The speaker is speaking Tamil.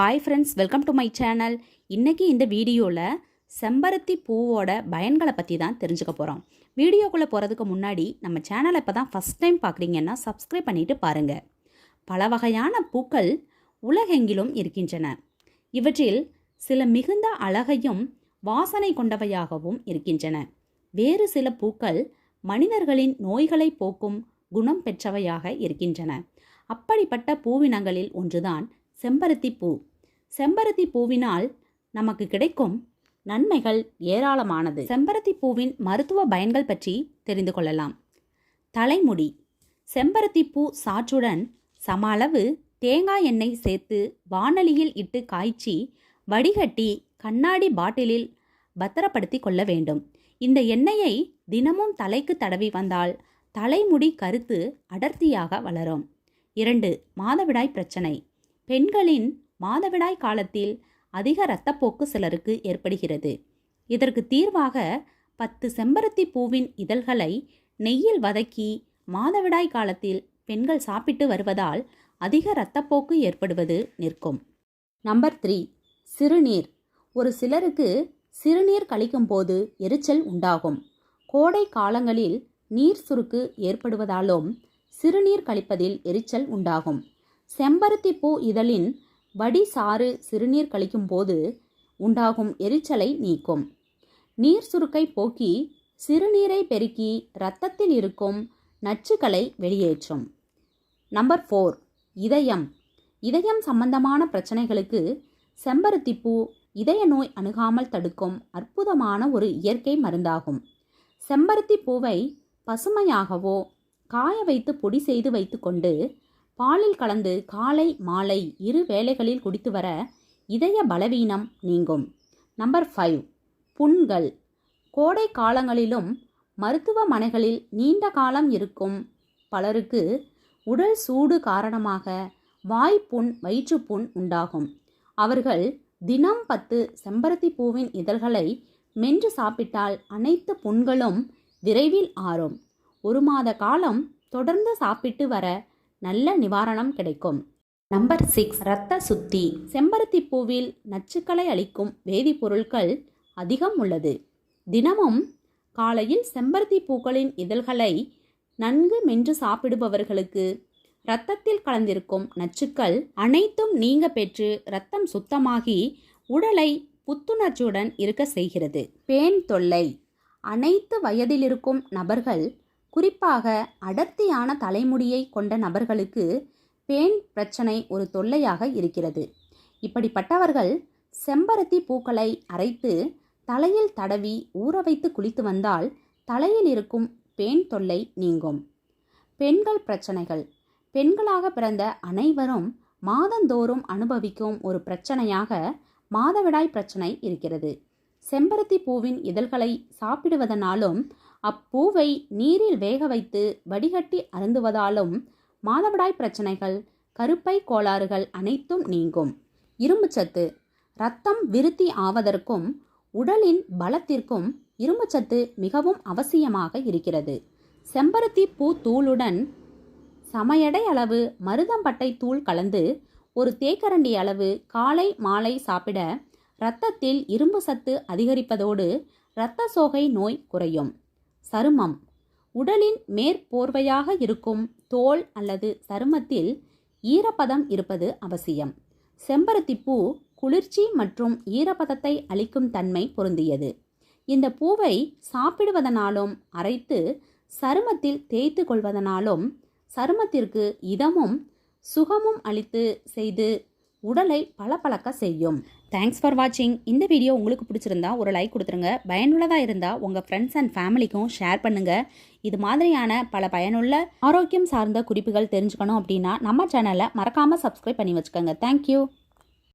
Hi friends welcome to my channel இன்றைக்கி இந்த வீடியோவில் செம்பருத்தி பூவோட பயன்களை பற்றி தான் தெரிஞ்சுக்க போகிறோம் வீடியோக்குள்ளே போகிறதுக்கு முன்னாடி நம்ம சேனலை இப்போ தான் ஃபஸ்ட் டைம் பார்க்குறீங்கன்னா சப்ஸ்கிரைப் பண்ணிவிட்டு பாருங்கள் பல வகையான பூக்கள் உலகெங்கிலும் இருக்கின்றன. இவற்றில் சில மிகுந்த அழகையும் வாசனை கொண்டவையாகவும் இருக்கின்றன. வேறு சில பூக்கள் மனிதர்களின் நோய்களை போக்கும் குணம் பெற்றவையாக இருக்கின்றன. அப்படிப்பட்ட பூவினங்களில் ஒன்றுதான் செம்பருத்தி பூ. செம்பருத்தி பூவினால் நமக்கு கிடைக்கும் நன்மைகள் ஏராளமானது. செம்பருத்தி பூவின் மருத்துவ பயன்கள் பற்றி தெரிந்து கொள்ளலாம். தலைமுடி. செம்பருத்தி பூ சாற்றுடன் சம அளவு தேங்காய் எண்ணெய் சேர்த்து வானொலியில் இட்டு காய்ச்சி வடிகட்டி கண்ணாடி பாட்டிலில் பத்திரப்படுத்தி கொள்ள வேண்டும். இந்த எண்ணெயை தினமும் தலைக்கு தடவி வந்தால் தலைமுடி கருத்து அடர்த்தியாக வளரும். இரண்டு மாதவிடாய் பிரச்சனை. பெண்களின் மாதவிடாய் காலத்தில் அதிக இரத்தப்போக்கு சிலருக்கு ஏற்படுகிறது. இதற்கு தீர்வாக பத்து செம்பருத்தி பூவின் இதழ்களை நெய்யில் வதக்கி மாதவிடாய் காலத்தில் பெண்கள் சாப்பிட்டு வருவதால் அதிக இரத்தப்போக்கு ஏற்படுவது நிற்கும். நம்பர் த்ரீ சிறுநீர். ஒரு சிலருக்கு சிறுநீர் கழிக்கும்போது எரிச்சல் உண்டாகும். கோடை காலங்களில் நீர் சுருக்கு ஏற்படுவதாலும் சிறுநீர் கழிப்பதில் எரிச்சல் உண்டாகும். செம்பருத்தி பூ இதழின் வடி சாறு சிறுநீர் கழிக்கும்போது உண்டாகும் எரிச்சலை நீக்கும். நீர் சுருக்கை போக்கி சிறுநீரை பெருக்கி இரத்தத்தில் இருக்கும் நச்சுக்களை வெளியேற்றும். நம்பர் ஃபோர் இதயம். இதயம் சம்பந்தமான பிரச்சனைகளுக்கு செம்பருத்தி பூ இதய நோய் அணுகாமல் தடுக்கும் அற்புதமான ஒரு இயற்கை மருந்தாகும். செம்பருத்தி பூவை பசுமையாகவோ காய வைத்து பொடி செய்து வைத்துக்கொண்டு பாலில் கலந்து காலை மாலை இரு வேளைகளில் குடித்து வர இதய பலவீனம் நீங்கும். Number five. புண்கள். கோடை காலங்களிலும் மருத்துவமனைகளில் நீண்ட காலம் இருக்கும் பலருக்கு உடல் சூடு காரணமாக வாய்ப்புண் வயிற்றுப்புண் உண்டாகும். அவர்கள் தினம் பத்து செம்பருத்தி பூவின் இதழ்களை மென்று சாப்பிட்டால் அனைத்து புண்களும் விரைவில் ஆறும். ஒரு மாத காலம் தொடர்ந்து சாப்பிட்டு வர நல்ல நிவாரணம் கிடைக்கும். நம்பர் சிக்ஸ் இரத்த சுத்தி. செம்பருத்தி பூவில் நச்சுக்களை அளிக்கும் வேதிப்பொருட்கள் அதிகம் உள்ளது. தினமும் காலையில் செம்பருத்தி பூக்களின் இதழ்களை நன்கு மென்று சாப்பிடுபவர்களுக்கு இரத்தத்தில் கலந்திருக்கும் நச்சுக்கள் அனைத்தும் நீங்க பெற்று இரத்தம் சுத்தமாகி உடலை புத்துணர்ச்சியுடன் இருக்க செய்கிறது. பேன் தொல்லை. அனைத்து வயதிலிருக்கும் நபர்கள் குறிப்பாக அடர்த்தியான தலைமுடியை கொண்ட நபர்களுக்கு பேன் பிரச்சனை ஒரு தொல்லையாக இருக்கிறது. இப்படிப்பட்டவர்கள் செம்பருத்தி பூக்களை அரைத்து தலையில் தடவி ஊற வைத்து குளித்து வந்தால் தலையில் இருக்கும் பேன் தொல்லை நீங்கும். பெண்கள் பிரச்சனைகள். பெண்களாக பிறந்த அனைவரும் மாதந்தோறும் அனுபவிக்கும் ஒரு பிரச்சனையாக மாதவிடாய் பிரச்சனை இருக்கிறது. செம்பருத்தி பூவின் இதழ்களை சாப்பிடுவதனாலும் அப்பூவை நீரில் வேக வைத்து வடிகட்டி அருந்துவதாலும் மாதவிடாய் பிரச்சனைகள் கருப்பை கோளாறுகள் அனைத்தும் நீங்கும். இரும்புச்சத்து ரத்தம் விருத்தி ஆவதற்கும் உடலின் பலத்திற்கும் இரும்புச்சத்து மிகவும் அவசியமாக இருக்கிறது. செம்பருத்தி பூ தூளுடன் சமையடை அளவு மருதம்பட்டை தூள் கலந்து ஒரு தேக்கரண்டி அளவு காலை மாலை சாப்பிட இரத்தத்தில் இரும்பு சத்து அதிகரிப்பதோடு இரத்த சோகை நோய் குறையும். சருமம். உடலின் மேற்போர்வையாக இருக்கும் தோல் அல்லது சருமத்தில் ஈரப்பதம் இருப்பது அவசியம். செம்பருத்தி பூ குளிர்ச்சி மற்றும் ஈரப்பதத்தை அளிக்கும் தன்மை பொருந்தியது. இந்த பூவை சாப்பிடுவதனாலும் அரைத்து சருமத்தில் தேய்த்து கொள்வதனாலும் சருமத்திற்கு இதமும் சுகமும் அளித்து செய்து உடலை பளபளக்க செய்யும். தேங்க்ஸ் ஃபார் வாட்சிங் இந்த வீடியோ உங்களுக்கு பிடிச்சிருந்தா ஒரு லைக் கொடுத்துருங்க. பயனுள்ளதாக இருந்தால் உங்கள் ஃப்ரெண்ட்ஸ் அண்ட் ஃபேமிலிக்கும் ஷேர் பண்ணுங்கள் இது மாதிரியான பல பயனுள்ள ஆரோக்கியம் சார்ந்த குறிப்புகள் தெரிஞ்சுக்கணும் அப்படின்னா நம்ம சேனலை மறக்காமல் சப்ஸ்கிரைப் பண்ணி வச்சுக்கோங்க. தேங்க்யூ